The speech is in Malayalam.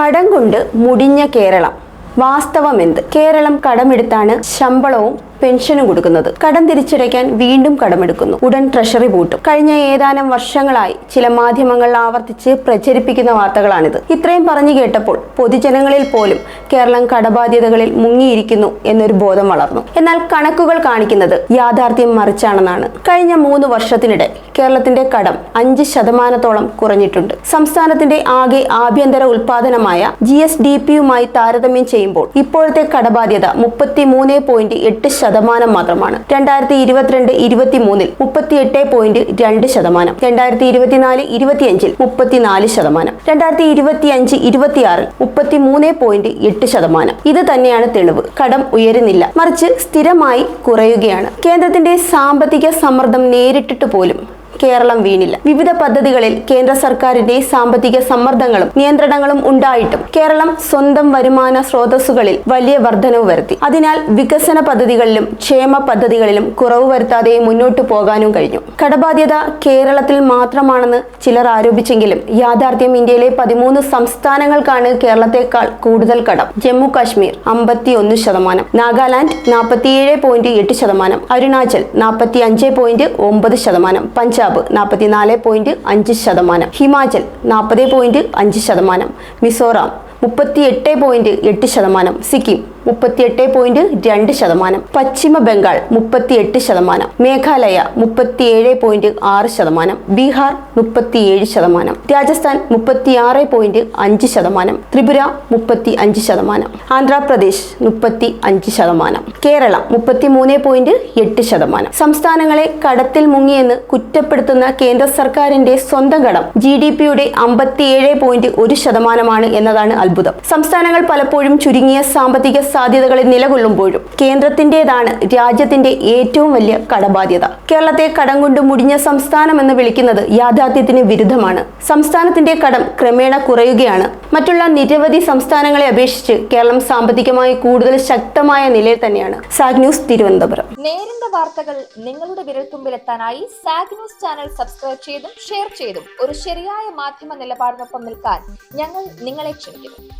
കടം കൊണ്ട് മുടിഞ്ഞ കേരളം. വാസ്തവം എന്ത്? കേരളം കടമെടുത്താണ് ശമ്പളവും പെൻഷനും കൊടുക്കുന്നത്. കടം തിരിച്ചടയ്ക്കാൻ വീണ്ടും കടമെടുക്കുന്നു. ഉടൻ ട്രഷറി പൂട്ടും. കഴിഞ്ഞ ഏതാനും വർഷങ്ങളായി ചില മാധ്യമങ്ങൾ ആവർത്തിച്ച് പ്രചരിപ്പിക്കുന്ന വാർത്തകളാണിത്. ഇത്രയും പറഞ്ഞു കേട്ടപ്പോൾ പൊതുജനങ്ങളിൽ പോലും കേരളം കടബാധ്യതകളിൽ മുങ്ങിയിരിക്കുന്നു എന്നൊരു ബോധം വളർന്നു. എന്നാൽ കണക്കുകൾ കാണിക്കുന്നത് യാഥാർത്ഥ്യം മറിച്ചാണെന്നാണ്. കഴിഞ്ഞ മൂന്ന് വർഷത്തിനിടെ കേരളത്തിന്റെ കടം അഞ്ച് ശതമാനത്തോളം കുറഞ്ഞിട്ടുണ്ട്. സംസ്ഥാനത്തിന്റെ ആകെ ആഭ്യന്തര ഉൽപാദനമായ ജി എസ് ഡി പിയുമായി താരതമ്യം ചെയ്യുമ്പോൾ ഇപ്പോഴത്തെ കടബാധ്യത മുപ്പത്തി മൂന്ന് പോയിന്റ് എട്ട് ശതമാനം മാത്രമാണ്. രണ്ടായിരത്തി ഇരുപത്തിരണ്ട് ഇരുപത്തി മൂന്നിൽ മുപ്പത്തി എട്ട് പോയിന്റ് രണ്ട് ശതമാനം. രണ്ടായിരത്തി ഇരുപത്തിനാല് ഇരുപത്തിയഞ്ചിൽ മുപ്പത്തിനാല് ശതമാനം. രണ്ടായിരത്തി ഇരുപത്തിയഞ്ച് ഇരുപത്തിയാറിൽ മുപ്പത്തി മൂന്ന് പോയിന്റ് എട്ട് ശതമാനം. ഇത് തന്നെയാണ് തെളിവ്. കടം ഉയരുന്നില്ല. മറിച്ച് സ്ഥിരമായി കുറയുകയാണ്. കേന്ദ്രത്തിന്റെ സാമ്പത്തിക സമ്മർദ്ദം നേരിട്ടിട്ട് പോലും കേരളം വീണില്ല. വിവിധ പദ്ധതികളിൽ കേന്ദ്ര സർക്കാരിന്റെ സാമ്പത്തിക സമ്മർദ്ദങ്ങളും നിയന്ത്രണങ്ങളും ഉണ്ടായിട്ടും കേരളം സ്വന്തം വരുമാന സ്രോതസ്സുകളിൽ വലിയ വർധനവ് വരുത്തി. അതിനാൽ വികസന പദ്ധതികളിലും ക്ഷേമ പദ്ധതികളിലും കുറവ് വരുത്താതെ മുന്നോട്ടു പോകാനും കഴിഞ്ഞു. കടബാധ്യത കേരളത്തിൽ മാത്രമാണെന്ന് ചിലർ ആരോപിച്ചെങ്കിലും യാഥാർത്ഥ്യം ഇന്ത്യയിലെ പതിമൂന്ന് സംസ്ഥാനങ്ങൾക്കാണ് കേരളത്തെക്കാൾ കൂടുതൽ കടം. ജമ്മു കാശ്മീർ അമ്പത്തി ഒന്ന് ശതമാനം നാഗാലാൻഡ് നാൽപ്പത്തിയേഴ് പോയിന്റ് എട്ട് ശതമാനം അരുണാചൽ നാൽപ്പത്തി അഞ്ച് പോയിന്റ് ഒമ്പത് ശതമാനം പഞ്ചാബ് നാൽപ്പത്തിനാല് പോയിന്റ് അഞ്ച് ശതമാനം. ഹിമാചൽ നാൽപ്പത് പോയിന്റ് അഞ്ച് ശതമാനം. മിസോറാം മുപ്പത്തി എട്ട് പോയിന്റ് എട്ട് ശതമാനം. സിക്കിം മുപ്പത്തിയെട്ട് പോയിന്റ് രണ്ട് ശതമാനം. പശ്ചിമ ബംഗാൾ മുപ്പത്തിയെട്ട് ശതമാനം. മേഘാലയ മുപ്പത്തിയേഴ് പോയിന്റ് ആറ് ശതമാനം. ബീഹാർ മുപ്പത്തിയേഴ് ശതമാനം. രാജസ്ഥാൻ മുപ്പത്തിയാറ് പോയിന്റ് അഞ്ച് ശതമാനം. ത്രിപുര മുപ്പത്തി അഞ്ച് ശതമാനം. ആന്ധ്രാപ്രദേശ് മുപ്പത്തി അഞ്ച് ശതമാനം. കേരളം മുപ്പത്തി മൂന്ന് പോയിന്റ് എട്ട് ശതമാനം. സംസ്ഥാനങ്ങളെ കടത്തിൽ മുങ്ങിയെന്ന് കുറ്റപ്പെടുത്തുന്ന കേന്ദ്ര സർക്കാരിന്റെ സ്വന്തം കടം ജി ഡി പിയുടെ അമ്പത്തിയേഴ് പോയിന്റ് ഒരു ശതമാനമാണ് എന്നതാണ് അത്ഭുതം. സംസ്ഥാനങ്ങൾ പലപ്പോഴും ചുരുങ്ങിയ സാമ്പത്തിക സാധ്യതകളിൽ നിലകൊള്ളുമ്പോഴും കേന്ദ്രത്തിന്റേതാണ് രാജ്യത്തിന്റെ ഏറ്റവും വലിയ കടബാധ്യത. കേരളത്തെ കടം കൊണ്ട് മുടിഞ്ഞ സംസ്ഥാനം എന്ന് വിളിക്കുന്നത് യാഥാർത്ഥ്യത്തിന് വിരുദ്ധമാണ്. സംസ്ഥാനത്തിന്റെ കടം ക്രമേണ കുറയുകയാണ്. മറ്റുള്ള നിരവധി സംസ്ഥാനങ്ങളെ അപേക്ഷിച്ച് കേരളം സാമ്പത്തികമായി കൂടുതൽ ശക്തമായ നിലയിൽ തന്നെയാണ്. സാഗ് ന്യൂസ് തിരുവനന്തപുരം. നേരിന്റെ വാർത്തകൾ നിങ്ങളുടെ വിരൽത്തുമ്പിലെത്താനായി സാഗ് ന്യൂസ് ചാനൽ സബ്സ്ക്രൈബ് ചെയ്തും ഷെയർ ചെയ്തും ഒരു ശരിയായ മാധ്യമ നിലപാടിനൊപ്പം നിൽക്കാൻ ഞങ്ങൾ നിങ്ങളെ ക്ഷണിക്കുന്നു.